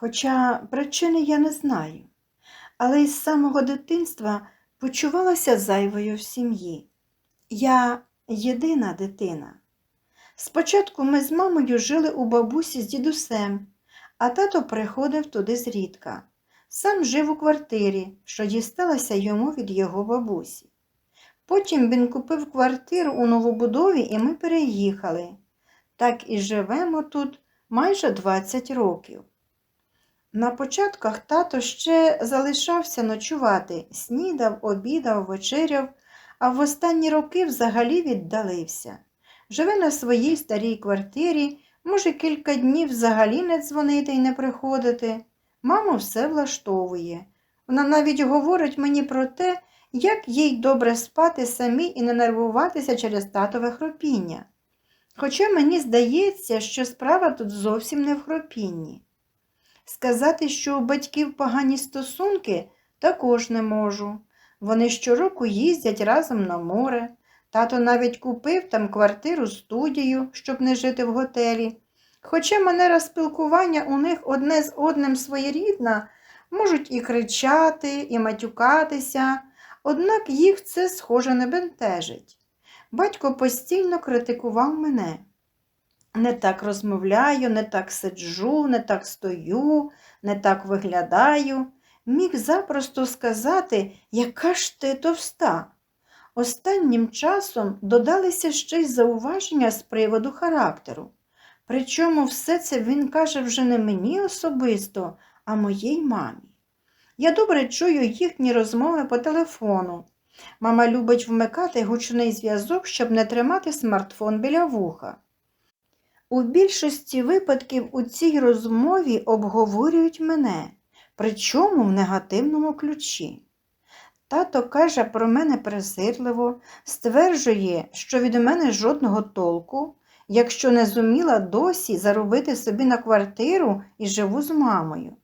Хоча причини я не знаю, але із самого дитинства почувалася зайвою в сім'ї. Я єдина дитина. Спочатку ми з мамою жили у бабусі з дідусем, а тато приходив туди зрідка. Сам жив у квартирі, що дісталася йому від його бабусі. Потім він купив квартиру у новобудові і ми переїхали. Так і живемо тут майже 20 років. На початках тато ще залишався ночувати, снідав, обідав, вечеряв, а в останні роки взагалі віддалився. Живе на своїй старій квартирі, може кілька днів взагалі не дзвонити і не приходити. Маму все влаштовує. Вона навіть говорить мені про те, як їй добре спати самі і не нервуватися через татове хропіння. Хоча мені здається, що справа тут зовсім не в хропінні. Сказати, що у батьків погані стосунки, також не можу. Вони щороку їздять разом на море. Тато навіть купив там квартиру студію, щоб не жити в готелі. Хоча манера спілкування у них одне з одним своєрідна, можуть і кричати, і матюкатися, однак їх це схоже не бентежить. Батько постійно критикував мене. Не так розмовляю, не так сиджу, не так стою, не так виглядаю. Міг запросто сказати, яка ж ти товста. Останнім часом додалися ще й зауваження з приводу характеру. Причому все це він каже вже не мені особисто, а моїй мамі. Я добре чую їхні розмови по телефону. Мама любить вмикати гучний зв'язок, щоб не тримати смартфон біля вуха. У більшості випадків у цій розмові обговорюють мене, причому в негативному ключі. Тато каже про мене презирливо, стверджує, що від мене жодного толку, якщо не зуміла досі заробити собі на квартиру і живу з мамою.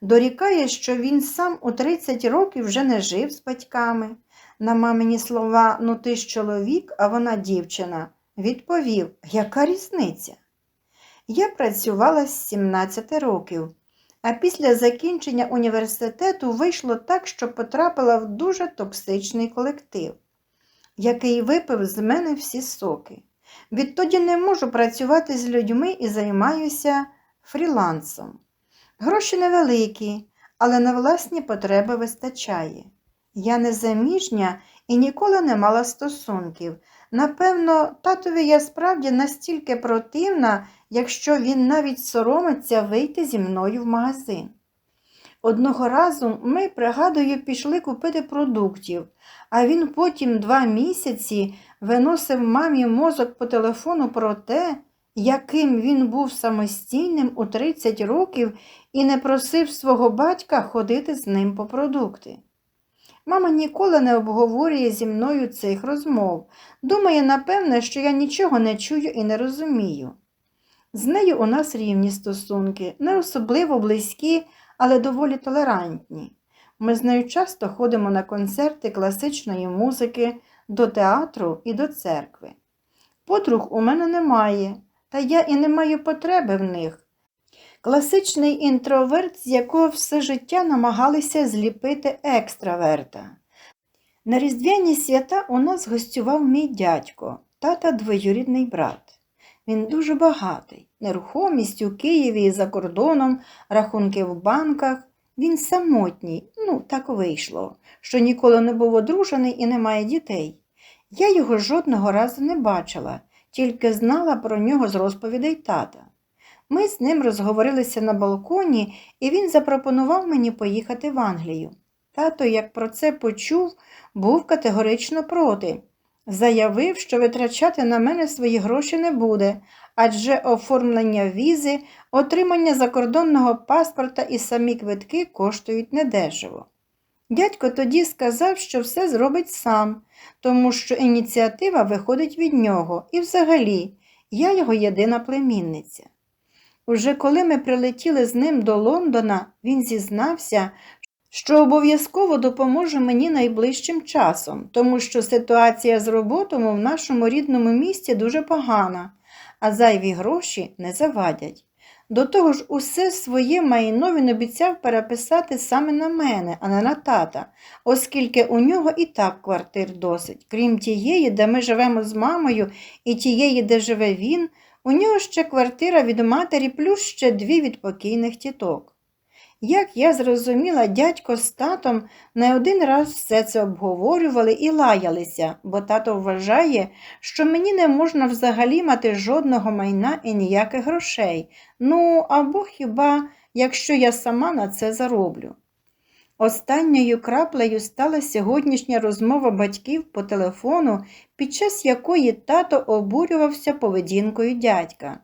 Дорікає, що він сам у 30 років вже не жив з батьками. На мамині слова ну ти ж чоловік, а вона дівчина, відповів, яка різниця? Я працювала з 17 років, а після закінчення університету вийшло так, що потрапила в дуже токсичний колектив, який випив з мене всі соки. Відтоді не можу працювати з людьми і займаюся фрілансом. Гроші невеликі, але на власні потреби вистачає. Я не заміжня і ніколи не мала стосунків. Напевно, татові я справді настільки противна, якщо він навіть соромиться вийти зі мною в магазин. Одного разу ми, пригадую, пішли купити продуктів, а він потім два місяці виносив мамі мозок по телефону про те, яким він був самостійним у 30 років і не просив свого батька ходити з ним по продукти. Мама ніколи не обговорює зі мною цих розмов. Думає, напевне, що я нічого не чую і не розумію. З нею у нас рівні стосунки, не особливо близькі, але доволі толерантні. Ми з нею часто ходимо на концерти класичної музики, до театру і до церкви. Подруг у мене немає, та я і не маю потреби в них. Класичний інтроверт, з якого все життя намагалися зліпити екстраверта. На різдвяні свята у нас гостював мій дядько, тата двоюрідний брат. Він дуже багатий, нерухомість у Києві і за кордоном, рахунки в банках. Він самотній, ну так вийшло, що ніколи не був одружений і не має дітей. Я його жодного разу не бачила, тільки знала про нього з розповідей тата. Ми з ним розговорилися на балконі, і він запропонував мені поїхати в Англію. Тато, як про це почув, був категорично проти. Заявив, що витрачати на мене свої гроші не буде, адже оформлення візи, отримання закордонного паспорта і самі квитки коштують недешево. Дядько тоді сказав, що все зробить сам, тому що ініціатива виходить від нього, і взагалі я його єдина племінниця. Уже коли ми прилетіли з ним до Лондона, він зізнався, що обов'язково допоможе мені найближчим часом, тому що ситуація з роботами в нашому рідному місті дуже погана, а зайві гроші не завадять. До того ж, усе своє майно він обіцяв переписати саме на мене, а не на тата, оскільки у нього і так квартир досить. Крім тієї, де ми живемо з мамою, і тієї, де живе він, у нього ще квартира від матері, плюс ще дві від покійних тіток. Як я зрозуміла, дядько з татом не один раз все це обговорювали і лаялися, бо тато вважає, що мені не можна взагалі мати жодного майна і ніяких грошей. Ну, або хіба, якщо я сама на це зароблю. Останньою краплею стала сьогоднішня розмова батьків по телефону, під час якої тато обурювався поведінкою дядька.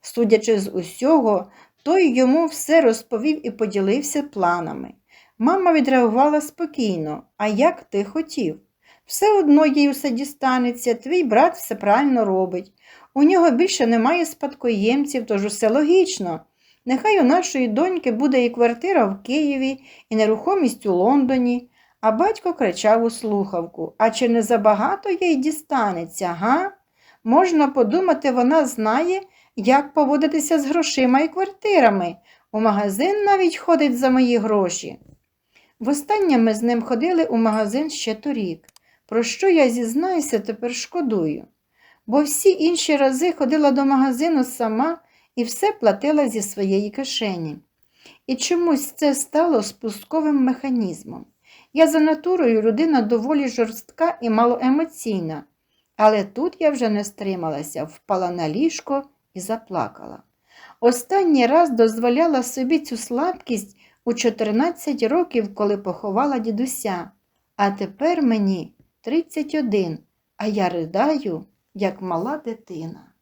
Судячи з усього, той йому все розповів і поділився планами. Мама відреагувала спокійно, а як ти хотів? Все одно їй усе дістанеться, твій брат все правильно робить. У нього більше немає спадкоємців, тож усе логічно. Нехай у нашої доньки буде і квартира в Києві, і нерухомість у Лондоні. А батько кричав у слухавку А чи не забагато їй дістанеться, га? Можна подумати, вона знає, як поводитися з грошима і квартирами. У магазин навіть ходить за мої гроші. Востаннє ми з ним ходили у магазин ще торік. Про що я зізнаюся, тепер шкодую. Бо всі інші рази ходила до магазину сама і все платила зі своєї кишені. І чомусь це стало спусковим механізмом. Я за натурою людина доволі жорстка і малоемоційна, але тут я вже не стрималася, впала на ліжко і заплакала. Останній раз дозволяла собі цю слабкість у 14 років, коли поховала дідуся, а тепер мені 31, а я ридаю, як мала дитина.